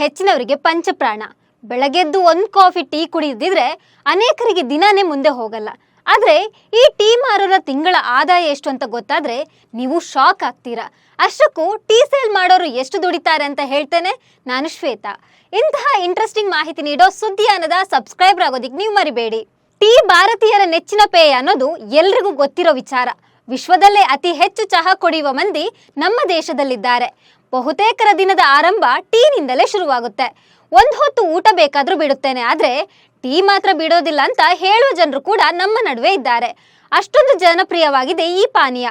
ಹೆಚ್ಚಿನವರಿಗೆ ಪಂಚಪ್ರಾಣ. ಬೆಳಗ್ಗೆದ್ದು ಒಂದು coffee, tea ಕುಡಿದಿದ್ರೆ ಅನೇಕರಿಗೆ ದಿನಾನೇ ಮುಂದೆ ಹೋಗಲ್ಲ. ಆದರೆ ಈ ಟೀ ಮಾರೋರ ತಿಂಗಳ ಆದಾಯ ಎಷ್ಟು ಅಂತ ಗೊತ್ತಾದ್ರೆ ನೀವು ಶಾಕ್ ಆಗ್ತೀರಾ. ಅಷ್ಟಕ್ಕೂ ಟೀ ಸೇಲ್ ಮಾಡೋರು ಎಷ್ಟು ದುಡಿತಾರೆ ಅಂತ ಹೇಳ್ತೇನೆ ನಾನು ಶ್ವೇತಾ. ಇಂತಹ ಇಂಟ್ರೆಸ್ಟಿಂಗ್ ಮಾಹಿತಿ ನೀಡೋ ಸುದ್ದಿಯಾನದ ಸಬ್ಸ್ಕ್ರೈಬರ್ ಆಗೋದಿಕ್ ನೀವು ಮರಿಬೇಡಿ. ಟೀ ಭಾರತೀಯರ ನೆಚ್ಚಿನ ಪೇಯ ಅನ್ನೋದು ಎಲ್ರಿಗೂ ಗೊತ್ತಿರೋ ವಿಚಾರ. ವಿಶ್ವದಲ್ಲೇ ಅತಿ ಹೆಚ್ಚು ಚಹಾ ಕುಡಿಯುವ ಮಂದಿ ನಮ್ಮ ದೇಶದಲ್ಲಿದ್ದಾರೆ. ಬಹುತೇಕರ ದಿನದ ಆರಂಭ ಟೀನಿಂದಲೇ ಶುರುವಾಗುತ್ತೆ. ಒಂದು ಹೊತ್ತು ಊಟ ಬೇಕಾದರೂ ಬಿಡುತ್ತೇನೆ, ಆದರೆ ಟೀ ಮಾತ್ರ ಬಿಡೋದಿಲ್ಲ ಅಂತ ಹೇಳುವ ಜನರು ಕೂಡ ನಮ್ಮ ನಡುವೆ ಇದ್ದಾರೆ. ಅಷ್ಟೊಂದು ಜನಪ್ರಿಯವಾಗಿದೆ ಈ ಪಾನೀಯ.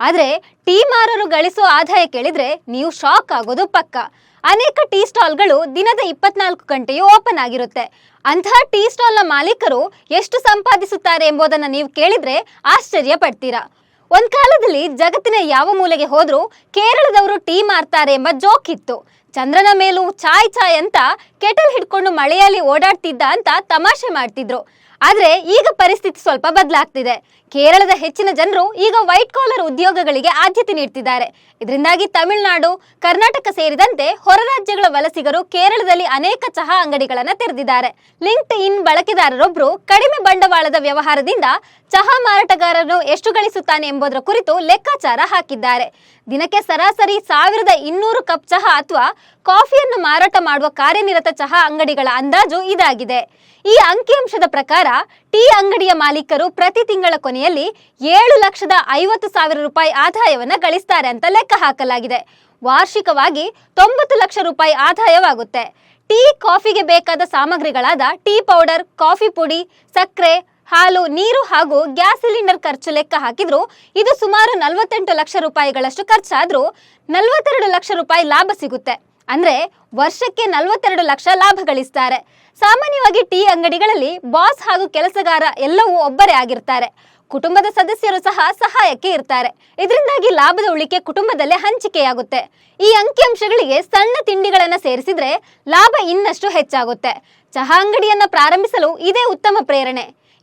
ಆದರೆ ಟೀ ಮಾರರು ಗಳಿಸೋ ಆದಾಯ ಕೇಳಿದ್ರೆ ನೀವು ಶಾಕ್ ಆಗೋದು ಪಕ್ಕ. ಅನೇಕ ಟೀ ಸ್ಟಾಲ್ಗಳು ದಿನದ ಇಪ್ಪತ್ನಾಲ್ಕು ಗಂಟೆಯೂ ಓಪನ್ ಆಗಿರುತ್ತೆ. ಅಂತಹ ಟೀ ಸ್ಟಾಲ್ನ ಮಾಲೀಕರು ಎಷ್ಟು ಸಂಪಾದಿಸುತ್ತಾರೆ ಎಂಬುದನ್ನು ನೀವು ಕೇಳಿದ್ರೆ ಆಶ್ಚರ್ಯ ಪಡ್ತೀರಾ. ಒಂದ್ ಕಾಲದಲ್ಲಿ ಜಗತ್ತಿನ ಯಾವ ಮೂಲೆಗೆ ಹೋದ್ರೂ ಕೇರಳದವರು ಟೀ ಮಾರ್ತಾರೆ ಎಂಬ ಜೋಕ್ ಇತ್ತು. ಚಂದ್ರನ ಮೇಲೂ ಚಾಯ್ ಚಾಯ್ ಅಂತ ಕೆಟಲ್ ಹಿಡ್ಕೊಂಡು ಮಳೆಯಲ್ಲಿ ಓಡಾಡ್ತಿದ್ದ ಅಂತ ತಮಾಷೆ ಮಾಡ್ತಿದ್ರು. ಆದ್ರೆ ಈಗ ಪರಿಸ್ಥಿತಿ ಸ್ವಲ್ಪ ಬದಲಾಗ್ತಿದೆ. ಕೇರಳದ ಹೆಚ್ಚಿನ ಜನರು ಈಗ ವೈಟ್ ಕಾಲರ್ ಉದ್ಯೋಗಗಳಿಗೆ ಆದ್ಯತೆ ನೀಡ್ತಿದ್ದಾರೆ. ಇದರಿಂದಾಗಿ ತಮಿಳುನಾಡು, ಕರ್ನಾಟಕ ಸೇರಿದಂತೆ ಹೊರ ರಾಜ್ಯಗಳ ವಲಸಿಗರು ಕೇರಳದಲ್ಲಿ ಅನೇಕ ಚಹಾ ಅಂಗಡಿಗಳನ್ನು ತೆರೆದಿದ್ದಾರೆ. ಲಿಂಕ್ಡ್ ಇನ್ ಬಳಕೆದಾರರೊಬ್ಬರು ಕಡಿಮೆ ಬಂಡವಾಳದ ವ್ಯವಹಾರದಿಂದ ಚಹಾ ಮಾರಾಟಗಾರರು ಎಷ್ಟು ಗಳಿಸುತ್ತಾನೆ ಎಂಬುದರ ಕುರಿತು ಲೆಕ್ಕಾಚಾರ ಹಾಕಿದ್ದಾರೆ. ದಿನಕ್ಕೆ ಸರಾಸರಿ ಸಾವಿರದ ಇನ್ನೂರು ಕಪ್ ಚಹಾ ಅಥವಾ ಕಾಫಿಯನ್ನು ಮಾರಾಟ ಮಾಡುವ ಕಾರ್ಯನಿರತ ಚಹಾ ಅಂಗಡಿಗಳ ಅಂದಾಜು ಇದಾಗಿದೆ. ಈ ಅಂಕಿಅಂಶದ ಪ್ರಕಾರ, ಟೀ ಅಂಗಡಿಯ ಮಾಲೀಕರು ಪ್ರತಿ ತಿಂಗಳ ಕೊನೆಯಲ್ಲಿ ಏಳು ಲಕ್ಷದ ಐವತ್ತು ಸಾವಿರ ರೂಪಾಯಿ ಆದಾಯವನ್ನು ಗಳಿಸ್ತಾರೆ ಅಂತ ಲೆಕ್ಕ ಹಾಕಲಾಗಿದೆ. ವಾರ್ಷಿಕವಾಗಿ ತೊಂಬತ್ತು ಲಕ್ಷ ರೂಪಾಯಿ ಆದಾಯವಾಗುತ್ತೆ. ಟೀ, ಕಾಫಿಗೆ ಬೇಕಾದ ಸಾಮಗ್ರಿಗಳಾದ ಟೀ ಪೌಡರ್, ಕಾಫಿ ಪುಡಿ, ಸಕ್ಕರೆ, ಹಾಲು, ನೀರು ಹಾಗೂ ಗ್ಯಾಸ್ ಸಿಲಿಂಡರ್ ಖರ್ಚು ಲೆಕ್ಕ ಹಾಕಿದ್ರು ಇದು ಸುಮಾರು ನಲವತ್ತೆಂಟು ಲಕ್ಷ ರೂಪಾಯಿಗಳಷ್ಟು ಖರ್ಚಾದ್ರೂ ನಲವತ್ತೆರಡು ಲಕ್ಷ ರೂಪಾಯಿ ಲಾಭ ಸಿಗುತ್ತೆ. ಅಂದ್ರೆ ವರ್ಷಕ್ಕೆ ನಲವತ್ತೆರಡು ಲಕ್ಷ ಲಾಭ ಗಳಿಸ್ತಾರೆ. ಸಾಮಾನ್ಯವಾಗಿ ಟೀ ಅಂಗಡಿಗಳಲ್ಲಿ ಬಾಸ್ ಹಾಗೂ ಕೆಲಸಗಾರ ಎಲ್ಲವೂ ಒಬ್ಬರೇ ಆಗಿರ್ತಾರೆ. ಕುಟುಂಬದ ಸದಸ್ಯರು ಸಹ ಸಹಾಯಕ್ಕೆ ಇರ್ತಾರೆ. ಇದರಿಂದಾಗಿ ಲಾಭದ ಉಳಿಕೆ ಕುಟುಂಬದಲ್ಲೇ ಹಂಚಿಕೆಯಾಗುತ್ತೆ. ಈ ಅಂಕಿಅಂಶಗಳಿಗೆ ಸಣ್ಣ ತಿಂಡಿಗಳನ್ನು ಸೇರಿಸಿದ್ರೆ ಲಾಭ ಇನ್ನಷ್ಟು ಹೆಚ್ಚಾಗುತ್ತೆ. ಚಹಾ ಅಂಗಡಿಯನ್ನ ಪ್ರಾರಂಭಿಸಲು ಇದೇ ಉತ್ತಮ ಪ್ರೇರಣೆ.